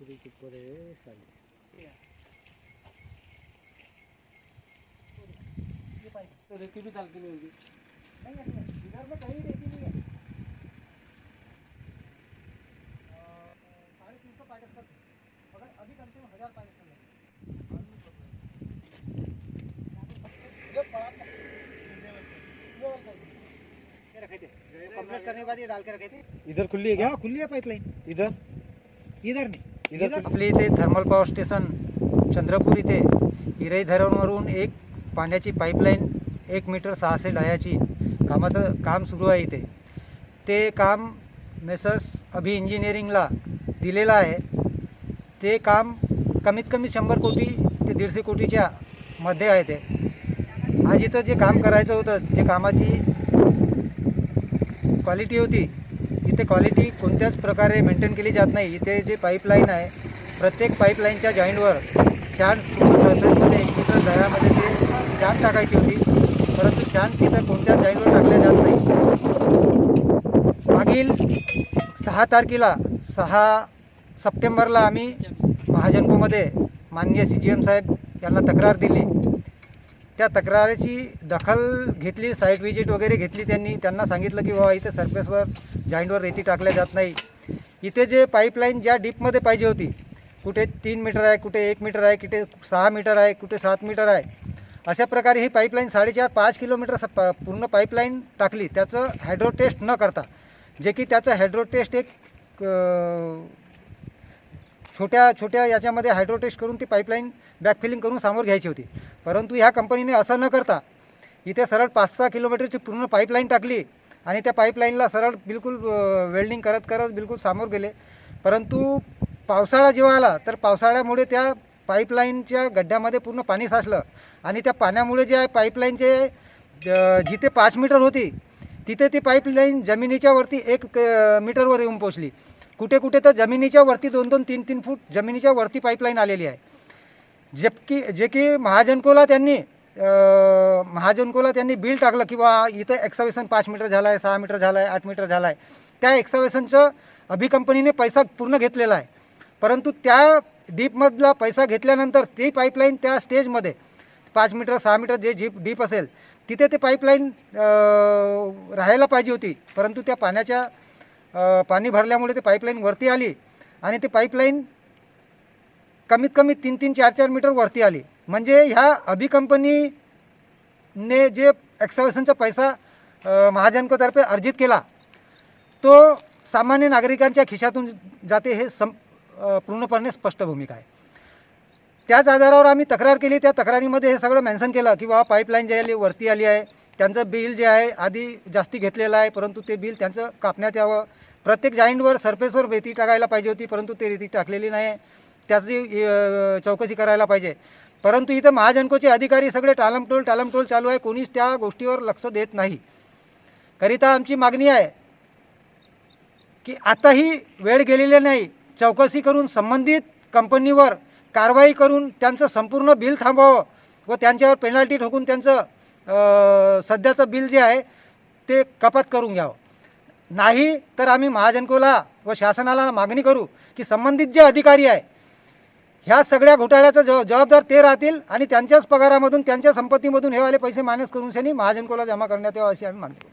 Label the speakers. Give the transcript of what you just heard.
Speaker 1: पूरी के ऊपर है साइड तो रेती भी डाल के नहीं होगी
Speaker 2: नहीं है इधर में कहीं रेती नहीं है साढ़े तीन सौ पैकेट तक मगर अभी कम से कम हजार पैकेट तक ये बड़ा ये वाला ये रखे थे कंप्लीट करने के बाद ये डाल के रखे थे
Speaker 1: इधर खुली है क्या
Speaker 2: हाँ खुली है पाइपलाइन
Speaker 1: इधर
Speaker 2: इधर नाही
Speaker 1: इथं
Speaker 3: आपल्या इथे थर्मल पॉवर स्टेशन चंद्रपूर इथे. इरई धरणवरून एक पाण्याची पाईपलाईन एक मीटर सहाशे डायाची कामाचं काम सुरू आहे इथे. ते काम मेसर्स अभि इंजिनिअरिंगला दिलेलं आहे. ते काम कमीत कमी शंभर कोटी ते दीडशे कोटीच्या मध्ये आहे ते. आज इथं जे काम करायचं होतं जे कामाची क्वालिटी होती इथे क्वालिटी कोणत्याच प्रकारे मेंटेन केली जात नाही. इथे जे पाईपलाईन आहे प्रत्येक पाईपलाईनच्या जॉईंटवर शान पूर्ण एक मीटर दळ्यामध्ये ते शान टाकायची होती. परंतु शान तिथं कोणत्याच जॉईंटवर टाकल्या जात नाही. मागील सहा तारखेला सहा सप्टेंबरला आम्ही महाजनकोमध्ये माननीय सी जी एम साहेब यांना तक्रार दिली. त्या तक्रारीची दखल घेतली साईट व्हिजिट वगैरे घेतली त्यांनी. त्यांना सांगितलं की बाबा इथे सरफेसवर जॉईंटवर रेती टाकल्या जात नाही. इथे जे पाईपलाईन ज्या डीपमध्ये पाहिजे होती कुठे तीन मीटर आहे कुठे एक मीटर आहे कुठे सहा मीटर आहे कुठे सात मीटर आहे अशा प्रकारे ही पाईपलाईन साडेचार पाच किलोमीटर स- प- पूर्ण पाईपलाईन टाकली. त्याचं हायड्रो टेस्ट न करता जे की त्याचं हायड्रो टेस्ट एक छोट्या छोट्या याच्यामध्ये हायड्रोटेस्ट करून ती पाईपलाईन बॅकफिलिंग करून समोर घ्यायची होती. परंतु ह्या कंपनीने असं न करता इथे सरळ पाच सहा किलोमीटरची पूर्ण पाईपलाईन टाकली आणि त्या पाईपलाईनला सरळ बिलकुल वेल्डिंग करत करत बिलकुल समोर गेले. परंतु पावसाळा जेव्हा आला तर पावसाळ्यामुळे त्या पाईपलाईनच्या गड्ड्यामध्ये पूर्ण पाणी साचलं आणि त्या पाण्यामुळे जे आहे पाईपलाईनचे ज- जिथे पाच मीटर होती तिथे ती पाईपलाईन जमिनीच्या वरती एक मीटरवर येऊन पोचली कुठे कुठे तर जमिनीच्या वरती दोन दोन तीन तीन फूट जमिनीच्या वरती पाईपलाईन आलेली आहे. जबकी जे की महाजनकोला त्यांनी महाजनकोला त्यांनी बिल टाकलं की बा इथं एक्सावेसन पाच मीटर झालं आहे सहा मीटर झालं आहे आठ मीटर झालं आहे त्या एक्सावेसनचं अभि कंपनीने पैसा पूर्ण घेतलेला आहे. परंतु त्या डीपमधला पैसा घेतल्यानंतर ती पाईपलाईन त्या स्टेजमध्ये पाच मीटर सहा मीटर जे जीप डीप असेल तिथे ते पाईपलाईन राहायला पाहिजे होती. परंतु त्या पाण्याच्या पाणी भरल्यामुळे ते पाईपलाईन वरती आली आणि ते पाईपलाईन कमीत कमी तीन तीन चार चार मीटर वरती आली. म्हणजे ह्या अभि कंपनीने जे एक्सावेशनचा पैसा महाजनकोतर्फे अर्जित केला तो सामान्य नागरिकांच्या खिशातून जाते हे सं पूर्णपणे स्पष्ट भूमिका आहे. त्याच आधारावर आम्ही तक्रार केली त्या तक्रारीमध्ये हे सगळं मेन्शन केलं की बाबा पाईपलाईन जी आली वरती आली आहे त्यांचं बिल जे आहे आधी जास्ती घेतलेलं आहे परंतु ते बिल त्यांचं कापण्यात यावं. प्रत्येक जाईंटवर सरफेसवर रेती टाकायला पाहिजे होती परंतु ते रेती टाकलेली नाही त्याची चौकशी करायला पाहिजे. परंतु इथं महाजनकोचे अधिकारी सगळे टालमटोल टालमटोल चालू आहे. कोणीच त्या गोष्टीवर लक्ष देत नाही. करिता आमची मागणी आहे की आताही वेळ गेलेली नाही. चौकशी करून संबंधित कंपनीवर कारवाई करून त्यांचं संपूर्ण बिल थांबवावं व त्यांच्यावर पेनल्टी ठोकून त्यांचं सध्याचं बिल जे आहे ते कपात करून घ्यावं. नाही तर आम्ही महाजनकोला व शासनाला मागणी करू की संबंधित जे अधिकारी आहे ह्या सगळ्या घोटाळ्याचा जव जबाबदार ते राहतील आणि त्यांच्याच पगारामधून त्यांच्या संपत्तीमधून हे वाले पैसे मायनस करून शनी महाजनकोला जमा करण्यात यावं अशी आम्ही मागणी करू.